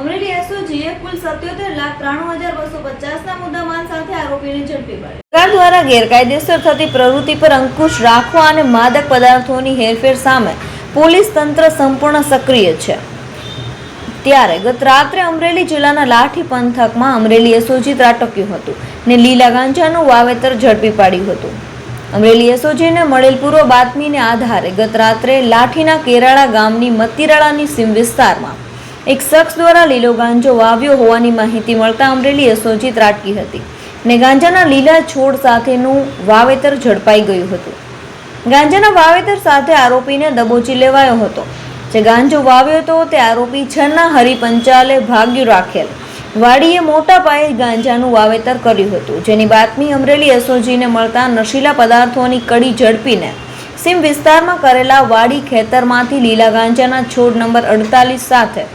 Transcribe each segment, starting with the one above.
અમરેલી એસઓજીએ કુલ સત્યોતેર લાખ ત્રાણું હજાર બસો પચાસના મુદ્દામાલ સાથે આરોપીને ઝડપી પાડ્યો. સરકાર દ્વારા ગેરકાયદેસર થતી પ્રવૃત્તિ પર અંકુશ રાખવા અને માદક પદાર્થોની હેરફેર સામે પોલીસ તંત્ર સંપૂર્ણ સક્રિય છે. ત્યારે ગત રાત્રે અમરેલી જિલ્લાના લાઠી પંથકમાં અમરેલી એસઓજી ત્રાટક્યું હતું ને લીલા ગાંજાનું વાવેતર ઝડપી પાડ્યું હતું. અમરેલી એસઓજીને મળેલ પૂર્વ બાતમીને આધારે ગત રાત્રે લાઠીના કેરાળા ગામની મતીરાળાની સીમ વિસ્તારમાં એક શખ્સ દ્વારા લીલો ગાંજો વાવ્યો હોવાની માહિતી મળતા અમરેલી એસઓજી ત્રાટકી હતી. ને ગાંજાના લીલા છોડ સાથેનું વાવેતર ઝડપાઈ ગયું હતું. ગાંજાના વાવેતર સાથે આરોપીને દબોચી લેવાયો હતો. જે ગાંજો વાવ્યો હતો, તે આરોપી છન્ના હરિપંચાલે ભાગ્યું રાખેલ. વાડીએ મોટા પાયે ગાંજાનું વાવેતર કર્યું હતું. જેની બાતમી અમરેલી એસઓજીને મળતા નશીલા પદાર્થોની કડી ઝડપીને સીમ વિસ્તારમાં કરેલા વાડી ખેતરમાંથી લીલા ગાંજાના છોડ નંબર અડતાલીસ સાથે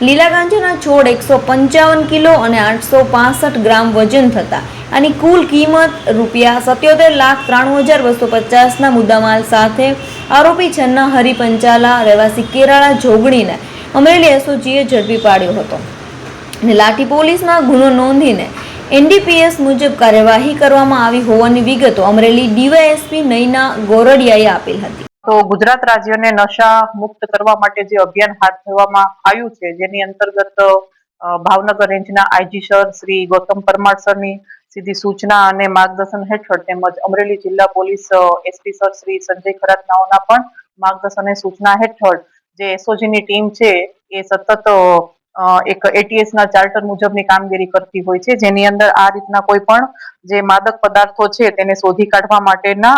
લીલા ગાંજાના છોડ એકસો પંચાવન કિલો અને આઠસો પાસઠ ગ્રામ વજન થતા. આની કુલ કિંમત રૂપિયા સત્યોતેર લાખ ત્રાણું હજાર બસો પચાસના મુદ્દામાલ સાથે આરોપી છન્ના હરિપંચાલા રહેવાસી કેરાળા જોગણીને અમરેલી એસઓજીએ ઝડપી પાડ્યો હતો. અને લાઠી પોલીસમાં ગુનો નોંધીને એનડીપીએસ મુજબ કાર્યવાહી કરવામાં આવી હોવાની વિગતો અમરેલી ડીવાયએસપી નયના ગોરડિયાએ આપેલ હતી. તો ગુજરાત રાજ્યને નશા મુક્ત કરવા માટે જે અભિયાન હાથ ધરવામાં આવ્યું છે, જેની અંતર્ગત ભાવનગર રેન્જના આઈજી સર શ્રી ગૌતમ પરમાર સરની સીધી સૂચના અને માર્ગદર્શન હેઠળ તેમજ અમરેલી જિલ્લા police SP sir Shri Sanjay ખરાતનાઓના પણ માર્ગદર્શન અને સૂચના હેઠળ જે એસઓજીની ટીમ છે, એ સતત એક એટીએસ ના ચાર્ટર મુજબની કામગીરી કરતી હોય છે, જેની અંદર આ રીતના કોઈ પણ જે માદક પદાર્થો છે, તેને શોધી કાઢવા માટેના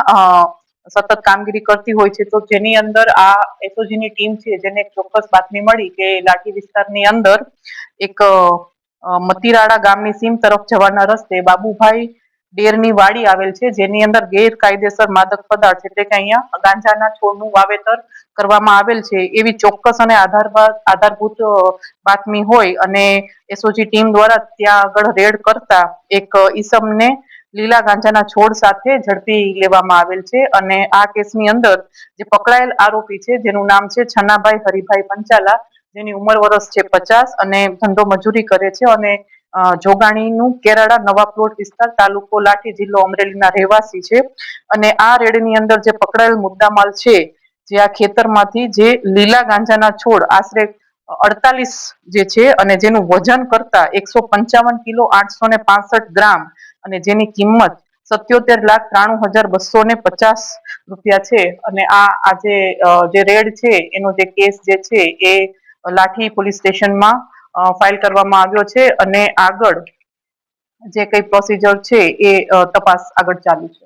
સતત કામગીરી કરતી હોય છે, તો જેની અંદર આ એસઓજીની ટીમ છે, જેને એક ચોક્કસ બાતમી મળી કે લાઠી વિસ્તારની અંદર એક મતીરાળા ગામની સીમ તરફ જવાના રસ્તે બાબુભાઈ ડેરની વાડી આવેલ છે, જેની અંદર ગેરકાયદેસર માદક પદાર્થ એટલે કે અહીંયા ગાંજાના છોડનું વાવેતર કરવામાં આવેલ છે. એવી ચોક્કસ અને આધારભૂત બાતમી હોય અને એસઓજી ટીમ દ્વારા ત્યાં આગળ રેડ કરતા એક ઈસમને લીલા ગાંજાના છોડ સાથે ઝડપી લેવામાં આવેલ છે અને આ કેસની અંદર જે પકડાયેલ આરોપી છે, જેનું નામ છે છન્નાભાઈ હરિભાઈ પંચાલા, જેની ઉંમર વર્ષ છે પચાસ અને ધંધો મજૂરી કરે છે અને જોગાણીનું કેરાળા નવા પ્લોટ વિસ્તાર તાલુકો લાઠી જિલ્લો અમરેલીના રહેવાસી છે અને આ રેડની અંદર જે પકડાયેલ મુદ્દામાલ છે, જે આ ખેતરમાંથી જે લીલા ગાંજાના છોડ આશરે અડતાલીસ જે છે અને જેનું વજન કરતા એકસો પંચાવન કિલો આઠસો ને પાસઠ ગ્રામ અને જેની કિંમત સત્યોતેર લાખ ત્રાણું હજાર બસો ને પચાસ રૂપિયા છે. અને આ આજે જે રેડ છે, એનો જે કેસ જે છે એ લાઠી પોલીસ સ્ટેશનમાં ફાઇલ કરવામાં આવ્યો છે અને આગળ જે કઈ પ્રોસિજર છે એ તપાસ આગળ ચાલુ છે.